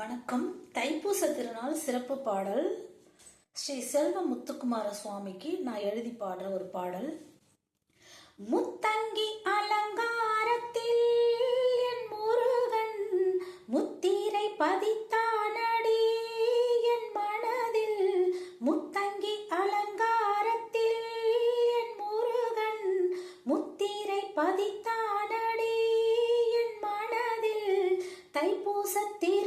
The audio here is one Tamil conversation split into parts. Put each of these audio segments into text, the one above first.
வணக்கம். தைப்பூச திருநாள் சிறப்பு பாடல். ஸ்ரீ செல்வ முத்துக்குமார சுவாமிக்கு நான் எழுதி பாடுற ஒரு பாடல். முத்தங்கி அலங்காரத்தில் என் முருகன் முத்திரை பதித்தானடி. என் மனதில் முத்தங்கி அலங்காரத்தில் என் முருகன் முத்திரை பதித்தானடி. என் மனதில் தைப்பூசத்தில்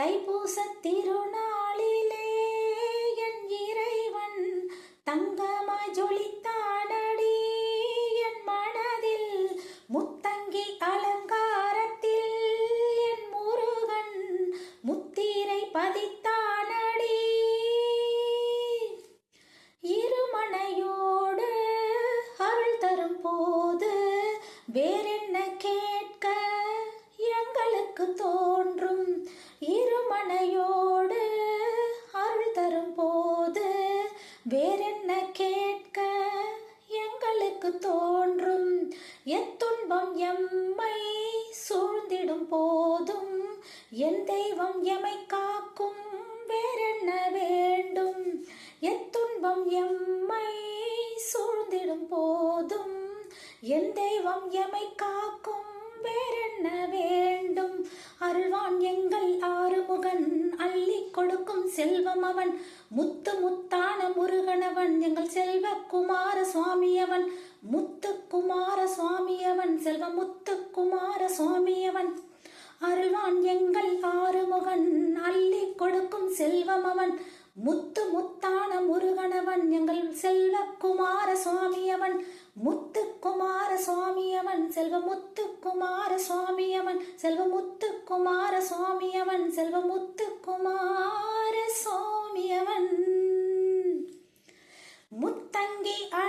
தைப்பூச திருநாளிலே என் இறைவன் தங்கமாய் ஜொலித்தானடி. என் மனதில் முத்தங்கி அலங்காரத்தில் என் முருகன் முத்திரை பதித்தானடி. இருமனையோடு அருள் தரும் போது வேறென்ன இருமனையோடு அருள் தரும் போது வேறென்ன கேட்க எங்களுக்கு தோன்றும்? எத்துன்பம் எம்மை சூழ்ந்திடும் போதும். என் தெய்வம் எமை காக்கும். வேறென்ன வேண்டும்? எத்துன்பம் எம்மை சூழ்ந்திடும் போதும். என் தெய்வம் எமை காக்கும். வேறென்ன வேண்டும்? அருள்வான் எங்கள் ஆறுமுகன் அள்ளி கொடுக்கும் செல்வம் அவன். முத்து முத்தான முருகனவன் எங்கள் செல்வ குமார சுவாமியவன். முத்து குமார சுவாமியவன் செல்வ முத்து குமார சுவாமியவன். அருள்வான் எங்கள் ஆறுமுகன் அள்ளி கொடுக்கும் செல்வம் அவன். முத்து முத்தான முருகனவன் எங்கள் செல்வ குமார சுவாமியவன் முத்து குமார சுவாமியவன் செல்வ முத்து குமார சுவாமியவன் செல்வ முத்து குமார சுவாமியவன் செல்வ முத்து குமார சுவாமியவன் முத்தங்கி அ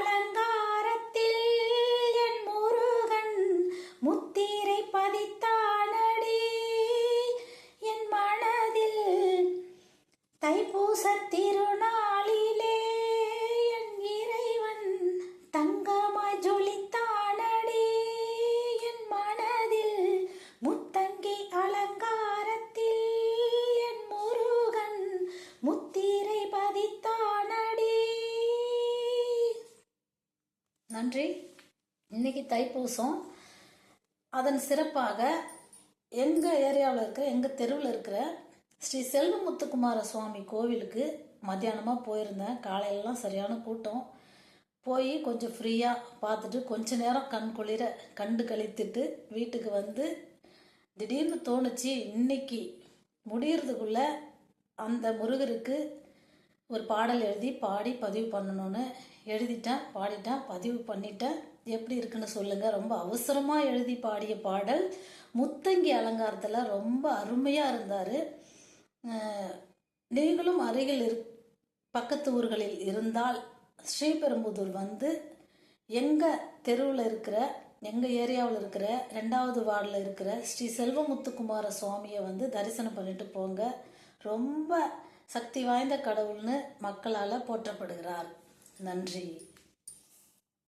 நன்றி. இன்னைக்கு தைப்பூசம். அதன் சிறப்பாக எங்கள் ஏரியாவில் இருக்கிற எங்கள் தெருவில் இருக்கிற ஸ்ரீ செல்வமுத்துக்குமார சுவாமி கோவிலுக்கு மத்தியானமாக போயிருந்தேன். காலையிலலாம் சரியான கூட்டம். போய் கொஞ்சம் ஃப்ரீயாக பார்த்துட்டு கொஞ்ச நேரம் கண் குளிர கண்டு கழித்துட்டு வீட்டுக்கு வந்து திடீர்னு தோணுச்சு இன்னைக்கு முடியறதுக்குள்ள அந்த முருகருக்கு ஒரு பாடல் எழுதி பாடி பதிவு பண்ணணும்னு எழுதிட்டேன். பாடிட்டேன் பதிவு பண்ணிட்டேன். எப்படி இருக்குன்னு சொல்லுங்கள் ரொம்ப அவசரமாக எழுதி பாடிய பாடல். முத்தங்கி அலங்காரத்தில் ரொம்ப அருமையாக இருந்தார். நீங்களும் அருகில் இரு பக்கத்து ஊர்களில் இருந்தால் ஸ்ரீபெரும்புதூர் வந்து எங்கள் தெருவில் இருக்கிற எங்கள் ஏரியாவில் இருக்கிற ரெண்டாவது வார்டில் இருக்கிற ஸ்ரீ செல்வமுத்துக்குமார சுவாமியை வந்து தரிசனம் பண்ணிட்டு போங்க. ரொம்ப சக்தி வாய்ந்த கடவுள்னு மக்களால் போற்றப்படுகிறார். நன்றி.